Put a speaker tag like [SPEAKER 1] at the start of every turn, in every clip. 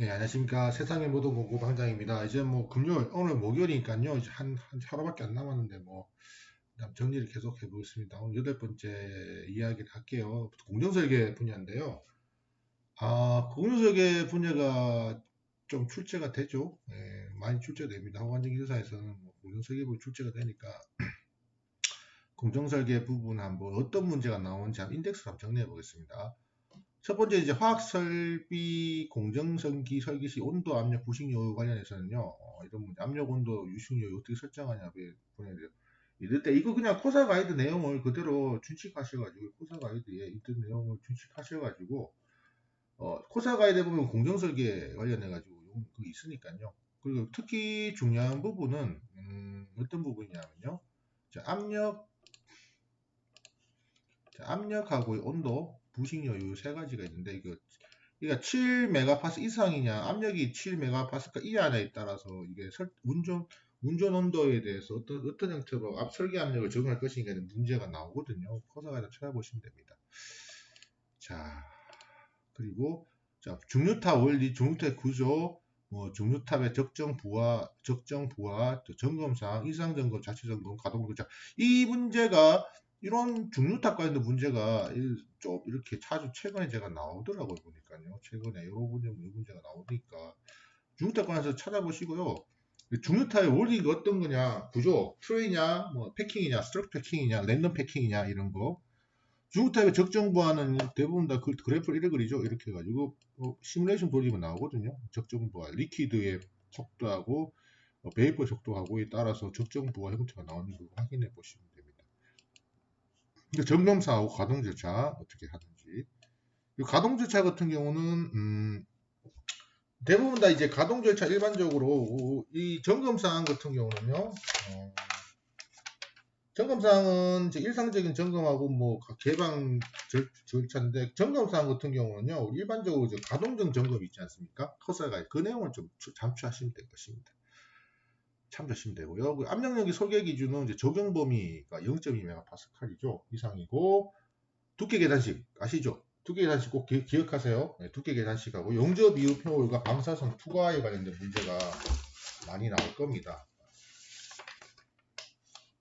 [SPEAKER 1] 네, 안녕하십니까. 세상의 모든 공고 방장입니다. 이제 뭐 금요일, 오늘 목요일이니까요. 이제 한, 한 하루밖에 안 남았는데 뭐, 정리를 계속 해보겠습니다. 오늘 여덟 번째 이야기를 할게요. 공정설계 분야인데요. 아, 공정설계 분야가 좀 출제가 되죠. 예, 많이 출제됩니다. 호관정기사에서는 뭐 공정설계 부분 출제가 되니까 공정설계 부분 한번 어떤 문제가 나오는지 한번 인덱스로 한번 정리해 보겠습니다. 첫 번째 이제 화학 설비 공정성기 설계 시 온도 압력 부식 요요 관련해서는요 어, 이런 문제 압력 온도 유식 요요 어떻게 설정하냐 보내드려 이럴 때 이거 그냥 코사 가이드 내용을 그대로 준칙하셔가지고 코사 가이드에 있던 내용을 준칙하셔가지고 어, 코사 가이드 보면 공정설계 관련해가지고 그 있으니까요. 그리고 특히 중요한 부분은 음, 어떤 부분이냐면요. 자, 압력 자, 압력하고 온도 부식 여유 세 가지가 있는데 이거 그러니까 7메가파스 이상이냐 압력이 7메가파스카 이하냐에 따라서 이게 설, 운전 운전 온도에 대해서 어떤 어떤 형태로 앞 설계 압력을 적용할 것인가에 문제가 나오거든요. 커서가다 찾아보시면 됩니다. 자 그리고 자 중류탑 원리, 중류탑 구조, 뭐 중류탑의 적정 부하, 적정 부하, 또 점검사항, 이상 점검, 자체 점검, 가동 도착 이 문제가 이런 중류탑 관련된 문제가 좀 이렇게 자주 최근에 제가 나오더라고요 보니까요. 최근에 여러 문제 문제가 나오니까. 중류탑 관련해서 찾아보시고요. 중류 탑의 원리가 어떤 거냐 구조 트레이냐 뭐 패킹이냐 스트럭 패킹이냐 랜덤 패킹이냐 이런 거. 중류탑의 적정 부하는 대부분 다 그, 그래프를 이렇게 그리죠. 이렇게 해가지고 어, 시뮬레이션 돌리면 나오거든요. 적정 부하 리퀴드의 속도하고 어, 베이퍼 속도하고에 따라서 적정 부하 형태가 나오는 거 확인해 보시면 점검사하고 가동 절차 어떻게 하든지. 가동 절차 같은 경우는 음, 대부분 다 이제 가동 절차 일반적으로 이 점검 사항 같은 경우는요 어, 점검 사항은 이제 일상적인 점검하고 뭐 개방 절, 절차인데 점검 사항 같은 경우는요 일반적으로 이제 가동적 점검이 있지 않습니까? 커서가 그 내용을 좀 잠수하시면 될 것입니다 참조하시면 되고요. 그 압력력의 설계 기준은 이제 적용 범위가 0.2메가파스칼이죠. 이상이고 두께 계산식 아시죠? 두께 계산식 꼭 기, 억하세요 네, 두께 계산식하고 용접 이후 표율과 방사선 투과에 관련된 문제가 많이 나올 겁니다.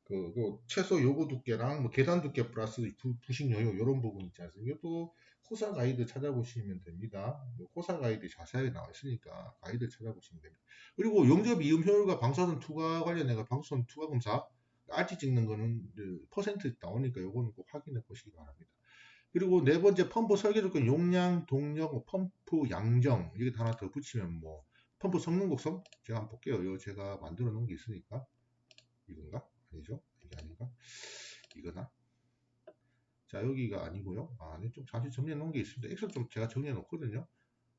[SPEAKER 1] 그, 그 최소 요구 두께랑 뭐 계단 두께 플러스 부, 부식 요요 이런 부분 있지 않습니까? 이것도 코사 가이드 찾아보시면 됩니다. 코사 가이드 자세하게 나와 있으니까 가이드 찾아보시면 됩니다. 그리고 용접 이음 효율과 방사선 투과 관련해서 방사선 투과 검사 알지 찍는 거는 퍼센트 나오니까 요거는 꼭 확인해 보시기 바랍니다. 그리고 네 번째 펌프 설계 조건 용량, 동력, 뭐 펌프 양정 이게 하나 더 붙이면 뭐 펌프 성능 곡선 제가 한번 볼게요. 요 제가 만들어 놓은 게 있으니까 이건가? 아니죠? 이게 아닌가? 이거나? 자 여기가 아니고요. 아, 좀 잠시 정리해 놓은 게 있습니다. 엑셀 좀 제가 정리해 놓거든요.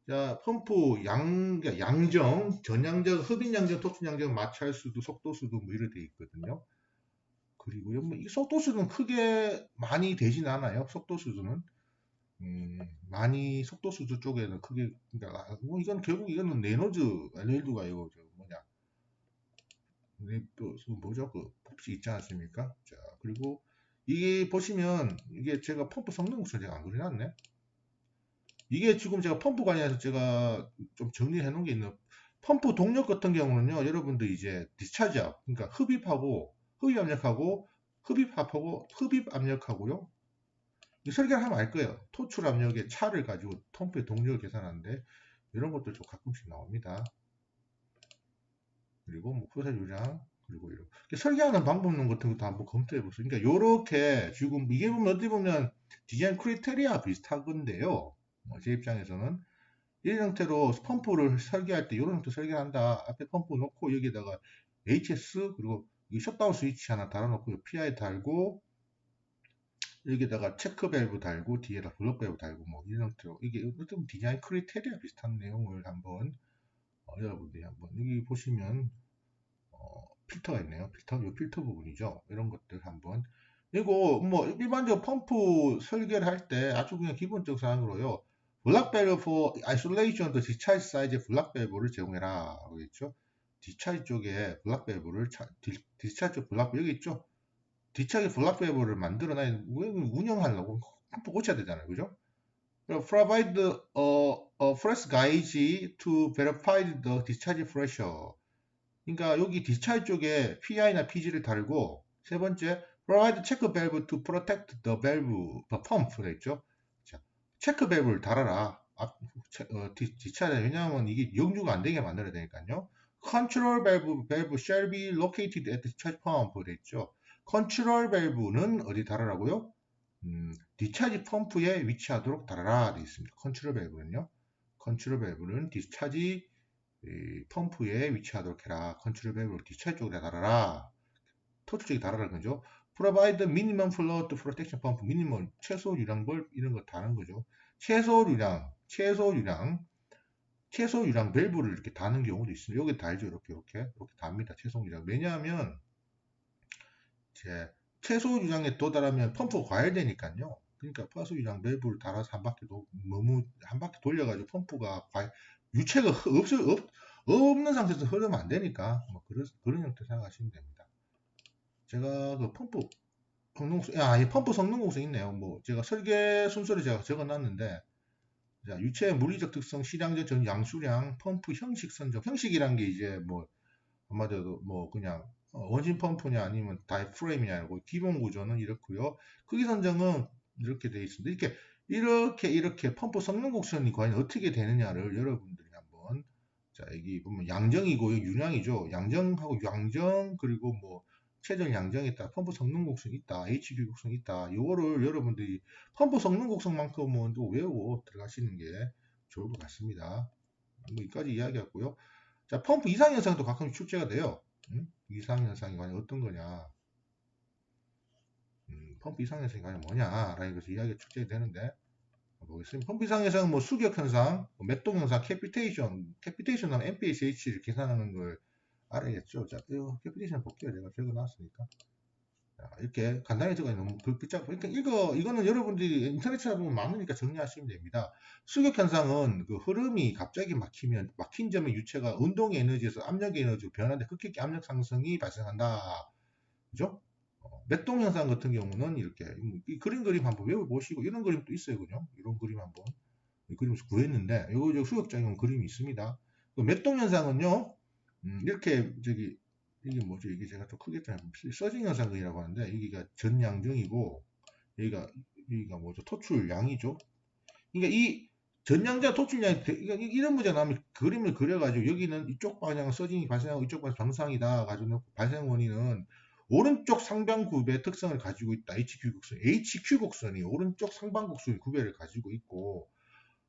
[SPEAKER 1] 자 펌프 양, 양정 전양정 흡인 양정 토춘 양정 마찰 수도 속도 수도 뭐 이렇게 돼 있거든요. 그리고요 뭐 이 속도 수는 크게 많이 되진 않아요. 속도 수는. 음, 많이 속도 수도 쪽에는 크게 그러니까 아, 뭐 이건 결국 이거는 네노즈 레일드가 이거 저 뭐냐. 네, 또 뭐죠? 그 폭시 있지 않습니까? 자 그리고 이게 보시면 이게 제가 펌프 성능 구설 제가 안 그려놨네. 이게 지금 제가 펌프 관련해서 제가 좀 정리해 놓은 게 있는 펌프 동력 같은 경우는요 여러분들 이제 디스차지압 그러니까 흡입하고 흡입 압력하고 흡입합하고 흡입 압력하고요. 설계를 하면 알 거예요. 토출 압력의 차를 가지고 펌프의 동력을 계산하는데 이런 것들 좀 가끔씩 나옵니다 그리고 뭐 요량 그리고 이렇게 설계하는 방법 같은 것도 한번 검토해 보세요. 그러니까 요렇게 지금 이게 보면 어떻게 보면 디자인 크리테리아 비슷한 건데요. 어, 제 입장에서는 이런 형태로 펌프를 설계할 때 이런 형태 설계한다. 앞에 펌프 놓고 여기다가 HS 그리고 이 셧다운 스위치 하나 달아놓고 PI 달고 여기다가 체크 밸브 달고 뒤에다 블록 밸브 달고 뭐 이런 형태로 이게 어떤 디자인 크리테리아 비슷한 내용을 한번 어, 여러분들이 한번 여기 보시면 어, 필터가 있네요. 필터, 이 필터 부분이죠. 이런 것들 한번. 그리고 뭐 일반적 펌프 설계를 할 때 아주 그냥 기본적 사항으로요. 블락 밸브 for isolation the discharge size 블락 밸브를 제공해라 있죠. 디차지 쪽에 블락 밸브를 디차지 블락 여기 있죠. 디차지 블락 밸브를 만들어놔야 운영하려고 펌프 고쳐야 되잖아요. 그죠? provide a press gauge to verify the discharge pressure. 그러니까 여기 디스차지 쪽에 PI나 PG를 달고 세 번째 provide check valve to protect the valve, the pump 돼 있죠. 자, 체크 밸브를 달아라. 앞, 체, 어, 디, 디스차지 왜냐하면 이게 역류가 안 되게 만들어야 되니까요. Control valve, valve shall be located at discharge pump 돼 있죠. 컨트롤 밸브는 어디 달아라고요? 음, 디차지 펌프에 위치하도록 달아라 되어 있습니다. 컨트롤 밸브는요. 컨트롤 밸브는 디차지 펌프에 위치하도록 해라. 컨트롤 밸브를 디차지 쪽에 달아라. 토트 쪽에 달아라 거죠. provide minimum flow to protection pump, 미니멈 최소 유량벌 이런 거 다는 거죠. 최소 유량, 최소 유량, 최소 유량 밸브를 이렇게 다는 경우도 있습니다. 여기 달죠. 이렇게 이렇게 이렇게 답니다. 최소 유량. 왜냐하면 제 최소 유량에 도달하면 펌프가 과열되니까요. 그러니까 파수 유량 밸브를 달아서 한 바퀴 도 너무 한 바퀴 돌려가지고 펌프가 유체가 없, 없, 없는 상태에서 흐르면 안 되니까 뭐 그런 그런 형태 생각하시면 됩니다. 제가 그 펌프 성능곡, 아, 이 펌프 성능곡성 있네요. 뭐 제가 설계 순서를 제가 적어놨는데 자, 유체의 물리적 특성, 시량적 전 양수량, 펌프 형식 선정, 형식이란 게 이제 뭐 한마디로 뭐 그냥 어, 원심 펌프냐 아니면 다이프레임이냐 고 기본 구조는 이렇고요. 크기 선정은 이렇게 되어 있습니다. 이렇게 이렇게 이렇게 펌프 성능 곡선이 과연 어떻게 되느냐를 여러분들이 한번 자 여기 보면 양정이고 윤양이죠. 양정하고 양정 그리고 뭐 최전 양정이 있다. 펌프 성능 곡선 있다. HQ 곡선 있다. 요거를 여러분들이 펌프 성능 곡선만큼은 또 외우고 들어가시는 게 좋을 것 같습니다. 뭐 여기까지 이야기했고요. 자 펌프 이상 현상도 가끔 출제가 돼요. 음? 이상 현상이 과연 어떤 거냐 음, 펌프 이상 현상이 과연 뭐냐 라는 것을 이야기가 축제되는데 보겠습니다. 펌프 이상 현상은 뭐 수격 현상, 뭐 맥동 현상, 캐피테이션 캐피테이션 하면 MPH를 계산하는 걸 알아야겠죠. 자, 이 캐피테이션 볼게요. 제가 적어놨으니까. 자, 이렇게 간단히 놓으면 그 글자, 그러니까 이거, 이거는 여러분들이 인터넷 찾아보면 많으니까 정리하시면 됩니다. 수격 현상은 그 흐름이 갑자기 막히면 막힌 점의 유체가 운동의 에너지에서 압력의 에너지로 변하는데 급격히 압력 상승이 발생한다. 그죠? 어, 맥동 현상 같은 경우는 이렇게 이 그림 그림 한번 외워보시고 이런 그림도 있어요. 그죠? 이런 그림 한번 이 그림에서 구했는데 이거 수격작용 그림이 있습니다. 그 맥동 현상은요. 음, 이렇게 저기 이게 뭐죠? 이게 제가 좀 크게 써진 현상이라고 하는데 여기가 전양정이고 여기가 여기가 뭐죠? 토출 양이죠. 그러니까 이 전량자 도출량이 이런 문제 나오면 그림을 그려가지고 여기는 이쪽 방향 서진이 발생하고 이쪽 방향 정상이다 가지고 발생 원인은 오른쪽 상방굽의 특성을 가지고 있다. HQ 곡선. HQ 곡선이 오른쪽 상방곡선의 구배를 가지고 있고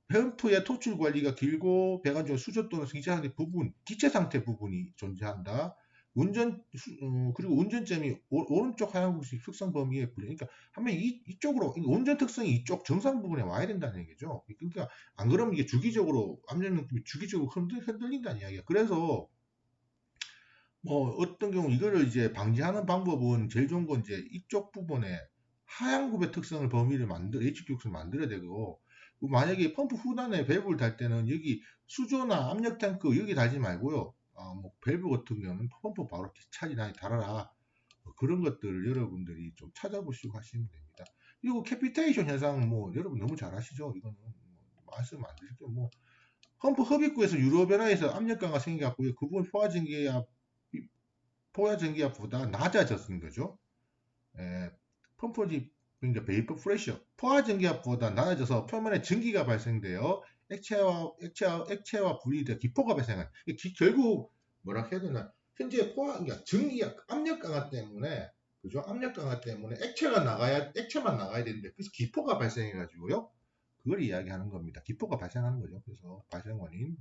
[SPEAKER 1] 펌프의 토출 관리가 길고 배관중 수조 또는 기체 상태 부분, 기체 상태 부분이 존재한다. 운전 어, 그리고 운전점이 오, 른쪽 하향국식 특성 범위에 불려. 그러니까 이, 이쪽으로 운전 특성이 이쪽 정상 부분에 와야 된다는 얘기죠. 그러니까 안 그러면 이게 주기적으로 압력 느낌이 주기적으로 흔들, 흔들린다는 이야기야. 그래서 뭐 어떤 경우 이거를 이제 방지하는 방법은 제일 좋은 건 이제 이쪽 부분에 하향 굽의 특성을 범위를 만들 HQX를 만들어야 되고 만약에 펌프 후단에 밸브를 달 때는 여기 수조나 압력 탱크 여기 달지 말고요. 어, 뭐 밸브 같은 경우는 펌프 바로 디차지나 달아라 뭐 그런 것들을 여러분들이 좀 찾아보시고 하시면 됩니다. 그리고 캐피테이션 현상 뭐 여러분 너무 잘 아시죠? 이거는 뭐 말씀 안 드릴게요. 뭐 펌프 흡입구에서 유로 변화에서 압력강가 생겨갖고요. 그 부분 포화 전기압 포화 전기압보다 낮아졌는 거죠. 에, 펌프지 그러니까 베이퍼 프레셔 포화 전기압보다 낮아져서 표면에 전기가 발생되어 액체와 액체와 액체와 분리돼 기포가 발생한. 결국 뭐라 해야 되나? 현재 포화 그러니까 전기 압력 강화 때문에 그죠? 압력 강화 때문에 액체가 나가야 액체만 나가야 되는데 그래서 기포가 발생해 가지고요. 그걸 이야기하는 겁니다. 기포가 발생하는 거죠. 그래서 발생 원인.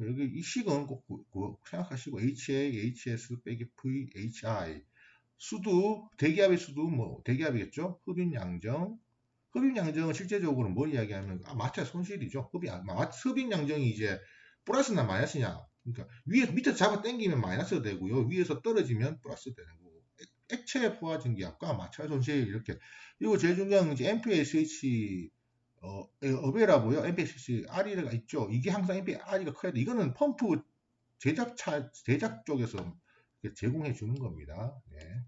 [SPEAKER 1] 여기 이 식은 꼭, 꼭 생각하시고 HA, HS 빼기 V, HI 수도 대기압의 수도 뭐 대기압이겠죠. 흡입 양정 흡입 양정은 실제적으로 뭘 이야기하면 아, 마찰 손실이죠. 흡입, 흡입 양정이 이제 플러스나 마이너스냐. 그러니까 위에서 밑에 잡아 당기면 마이너스가 되고요. 위에서 떨어지면 플러스 되는 거고. 액체 포화 증기압과 마찰 손실 이렇게. 그리고 제일 중요한 건 이제 MPSH 어, 어베라고요. MPSH R이가 있죠. 이게 항상 MPSH R이가 커야 돼. 이거는 펌프 제작차 제작 쪽에서 제공해 주는 겁니다. 네.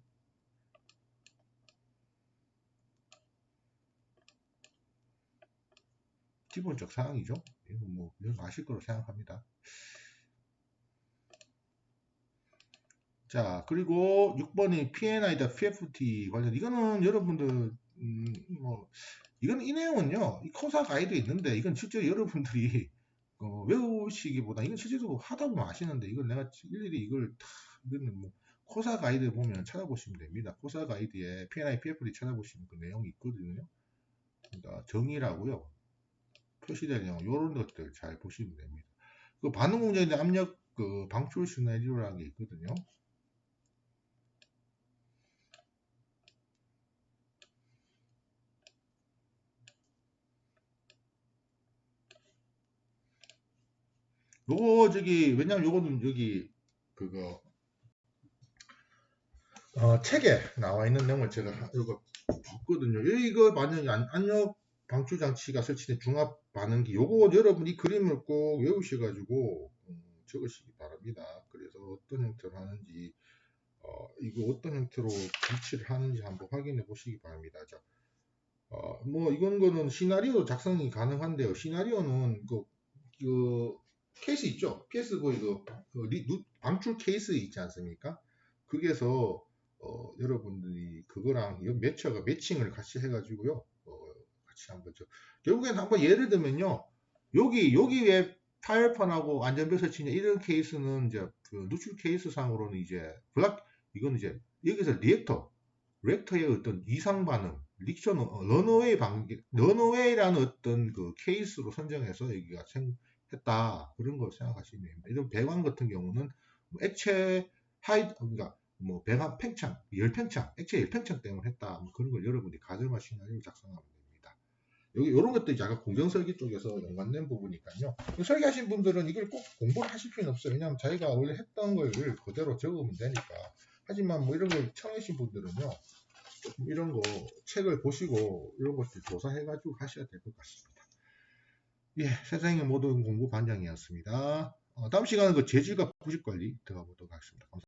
[SPEAKER 1] 기본적 사항이죠. 이거 뭐 이런 거 아실 거로 생각합니다. 자 그리고 6번이 P&I다 PFT 관련 이거는 여러분들 음, 뭐 이건 이 내용은요 이 코사 가이드에 있는데 이건 실제로 여러분들이 어, 외우시기보다 이건 실제로 하다 보면 아시는데 이건 내가 일일이 이걸 다 이거는 뭐 코사 가이드 보면 찾아보시면 됩니다. 코사 가이드에 P&I PFT 찾아보시면 그 내용이 있거든요. 그러니까 정의라고요. 표시된 내용 이런 것들 잘 보시면 됩니다. 그 반응 공정의 압력 그 방출 시나리오라는 게 있거든요. 요거 저기 왜냐면 요거는 여기 그거 어, 책에 나와 있는 내용을 제가 하- 이거 봤거든요. 이거 만약에 안- 압력 방출 장치가 설치된 중압 반응기 요거 여러분이 그림을 꼭 외우셔가지고 음, 적으시기 바랍니다. 그래서 어떤 형태로 하는지 어, 이거 어떤 형태로 배치를 하는지 한번 확인해 보시기 바랍니다. 자, 어, 뭐 이건 거는 시나리오 작성이 가능한데요. 시나리오는 그, 그 케이스 있죠. PS 거의 그, 그 리- 누- 방출 케이스 있지 않습니까? 거기에서 어, 여러분들이 그거랑 이 매처가 매칭을 같이 해가지고요. 어, 같이 한번 저 결국엔 한번 예를 들면요. 여기 여기에 타이어판하고 안전벨 설치냐 이런 케이스는 이제 그 누출 케이스 상으로는 이제 블락 이건 이제 여기서 리액터 리액터의 어떤 이상 반응 릭션 어, 런어웨이 방 런어웨이라는 어떤 그 케이스로 선정해서 여기가 생, 했다 그런 걸 생각하시면 됩니다. 이런 배관 같은 경우는 뭐 액체 하이 그러니까 뭐 배관 팽창, 열 팽창, 액체 열 팽창 때문에 했다 뭐 그런 걸 여러분이 가정화 시나리오 작성하면 됩니다. 여기 이런 것들이 약간 공정 설계 쪽에서 연관된 부분이니까요. 설계하신 분들은 이걸 꼭 공부를 하실 필요는 없어요. 왜냐하면 자기가 원래 했던 걸 그대로 적으면 되니까. 하지만 뭐 이런 걸 처음이신 분들은요. 이런 거 책을 보시고 이런 것들 조사해가지고 하셔야 될 것 같습니다. 예, 세상의 모든 공부 반장이었습니다. 어, 다음 시간은 그 재질과 부식 관리 들어가 보도록 하겠습니다. 감사합니다.